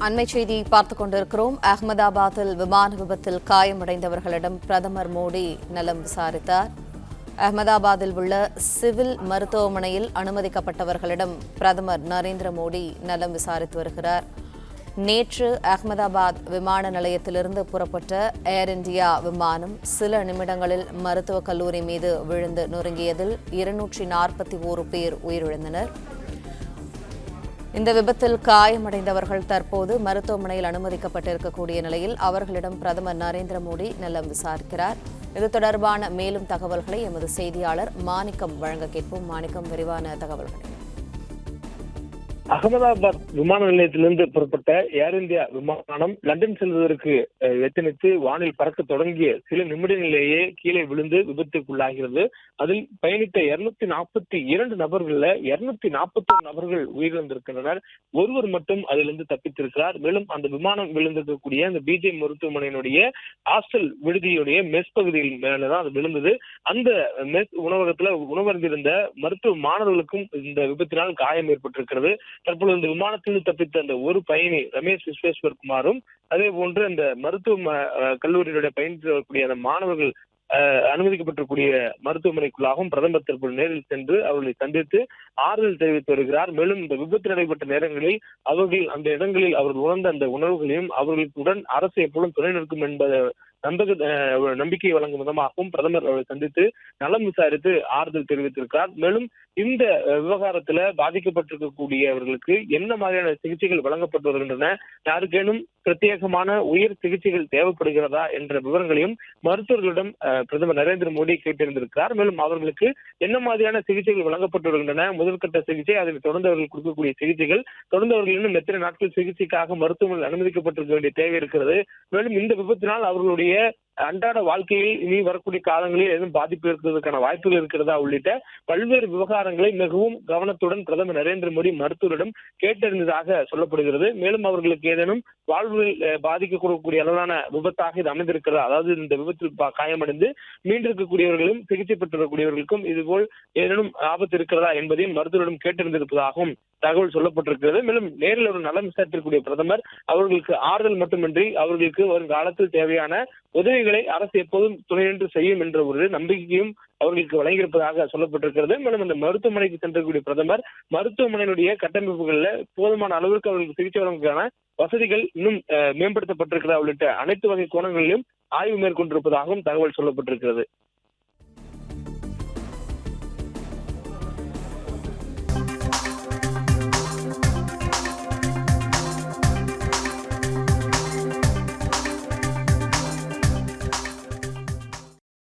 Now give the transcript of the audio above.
அண்மை செய்தி பார்த்துக் கொண்டிருக்கிறோம். அகமதாபாத்தில் விமான விபத்தில் காயமடைந்தவர்களிடம் பிரதமர் மோடி நலம் விசாரித்தார். அகமதாபாத்தில் உள்ள சிவில் மருத்துவமனையில் அனுமதிக்கப்பட்டவர்களிடம் பிரதமர் நரேந்திர மோடி நலம் விசாரித்து வருகிறார். நேற்று அகமதாபாத் விமான நிலையத்திலிருந்து புறப்பட்ட ஏர் இந்தியா விமானம் சில நிமிடங்களில் மருத்துவக் கல்லூரி மீது விழுந்து நொறுங்கியதில் இருநூற்றி நாற்பத்தி ஓரு பேர் உயிரிழந்தனர். இந்த விபத்தில் காயமடைந்தவர்கள் தற்போது மருத்துவமனையில் அனுமதிக்கப்பட்டிருக்கக்கூடிய நிலையில் அவர்களிடம் பிரதமர் நரேந்திர மோடி நலம் விசாரிக்கிறார். இது தொடர்பான மேலும் தகவல்களை எமது செய்தியாளர் மாணிக்கம் வழங்க கேட்போம். மாணிக்கம் விரிவான தகவல்கள். அகமதாபாத் விமான நிலையத்திலிருந்து புறப்பட்ட ஏர் இந்தியா விமானம் லண்டன் செல்வதற்கு எத்தனித்து வானில் பறக்க தொடங்கிய சில நிமிடங்களிலேயே கீழே விழுந்து விபத்துக்குள்ளாகிறது. அதில் பயணித்த இருநூத்தி நாற்பத்தி இரண்டு நபர்கள்ல இருநூத்தி நாற்பத்தி நபர்கள் உயிரிழந்திருக்கின்றனர். ஒருவர் மட்டும் அதிலிருந்து தப்பித்திருக்கிறார். மேலும் அந்த விமானம் விழுந்திருக்கக்கூடிய அந்த பிஜே மருத்துவமனையினுடைய ஹாஸ்டல் விடுதியுடைய மெஸ் பகுதியில் மேலதான் அது விழுந்தது. அந்த மெஸ் உணவகத்துல உணவருந்திருந்த மருத்துவ மாணவர்களுக்கும் இந்த விபத்தினால் காயம் ஏற்பட்டிருக்கிறது. தற்பொழுது இந்த விமானத்தில் தப்பித்த அந்த ஒரு பயணி ரமேஷ் விஸ்வேஸ்வர் குமாரும் அதே போன்று அந்த மருத்துவ ம- கல்லூரியினுடைய பயின்று வரக்கூடிய அந்த மாணவர்கள் அனுமதிக்கப்பட்டிருக்கூடிய மருத்துவமனைக்குள்ளாகவும் பிரதமர் தற்போது நேரில் சென்று அவர்களை சந்தித்து ஆறுதல் தெரிவித்து வருகிறார். மேலும் இந்த விபத்து நடைபெற்ற நேரங்களில் அவர்கள் அந்த இடங்களில் அவர்கள் உணர்ந்த அந்த உணர்வுகளையும் அவர்களுக்கு உடன் அரசு எப்பொழுதும் துணை நிற்கும் என்பதை நம்பக அஹ், நம்பிக்கை வழங்கும் விதமாகவும் பிரதமர் அவரை சந்தித்து நலம் விசாரித்து ஆறுதல் தெரிவித்திருக்கிறார். மேலும் இந்த விவகாரத்துல பாதிக்கப்பட்டிருக்கக்கூடியவர்களுக்கு என்ன மாதிரியான சிகிச்சைகள் வழங்கப்பட்டு வருகின்றன யாருக்கேனும் பிரத்யேகமான உயிர் சிகிச்சைகள் தேவைப்படுகிறதா என்ற விவரங்களையும் மருத்துவர்களிடம் பிரதமர் நரேந்திர மோடி கேட்டிருந்திருக்கிறார். மேலும் அவர்களுக்கு என்ன மாதிரியான சிகிச்சைகள் வழங்கப்பட்டு வருகின்றன? முதற்கட்ட சிகிச்சை அதனை தொடர்ந்து அவர்கள் கொடுக்கக்கூடிய சிகிச்சைகள் தொடர்ந்து அவர்கள் இன்னும் எத்தனை நாட்கள் சிகிச்சைக்காக மருத்துவமனையில் அனுமதிக்கப்பட்டிருக்க வேண்டிய தேவை இருக்கிறது? மேலும் இந்த விபத்தினால் அவர்களுடைய அன்றாட வாழ்க்கையில் இனி வரக்கூடிய காலங்களில் ஏதும் பாதிப்பு இருக்கிறதுக்கான வாய்ப்புகள் இருக்கிறதா உள்ளிட்ட பல்வேறு விவகாரங்களை மிகவும் கவனத்துடன் பிரதமர் நரேந்திர மோடி மருத்துவரிடம் கேட்டறிந்ததாக சொல்லப்படுகிறது. மேலும் அவர்களுக்கு ஏதேனும் வாழ்வில் பாதிக்கக்கூடிய அளவிலான விபத்தாக இது அமைந்திருக்கிறதா? அதாவது இந்த விபத்தில் காயமடைந்து மீண்டிருக்கக்கூடியவர்களும் சிகிச்சை பெற்றிருக்கக்கூடியவர்களுக்கும் இதுபோல் ஏதேனும் ஆபத்து இருக்கிறதா என்பதையும் மருத்துவரிடம் கேட்டறிந்திருப்பதாகவும் தகவல் சொல்லப்பட்டிருக்கிறது. மேலும் நேரில் ஒரு நலம் விசாரித்திருக்கூடிய பிரதமர் அவர்களுக்கு ஆறுதல் மட்டுமின்றி அவர்களுக்கு வரும் காலத்தில் தேவையான உதவிகளை அரசு எப்போதும் துணைநின்று செய்யும் என்ற ஒரு நம்பிக்கையும் அவர்களுக்கு வழங்கியிருப்பதாக சொல்லப்பட்டிருக்கிறது. மேலும் அந்த மருத்துவமனைக்கு சென்றக்கூடிய பிரதமர் மருத்துவமனையினுடைய கட்டமைப்புகளில் போதுமான அளவிற்கு அவர்களுக்கு சிகிச்சை வழங்குவதற்கான வசதிகள் இன்னும் மேம்படுத்தப்பட்டிருக்கிறது மேம்படுத்தப்பட்டிருக்கிறதா உள்ளிட்ட அனைத்து வகை கோணங்களிலும் ஆய்வு மேற்கொண்டிருப்பதாகவும் தகவல் சொல்லப்பட்டிருக்கிறது.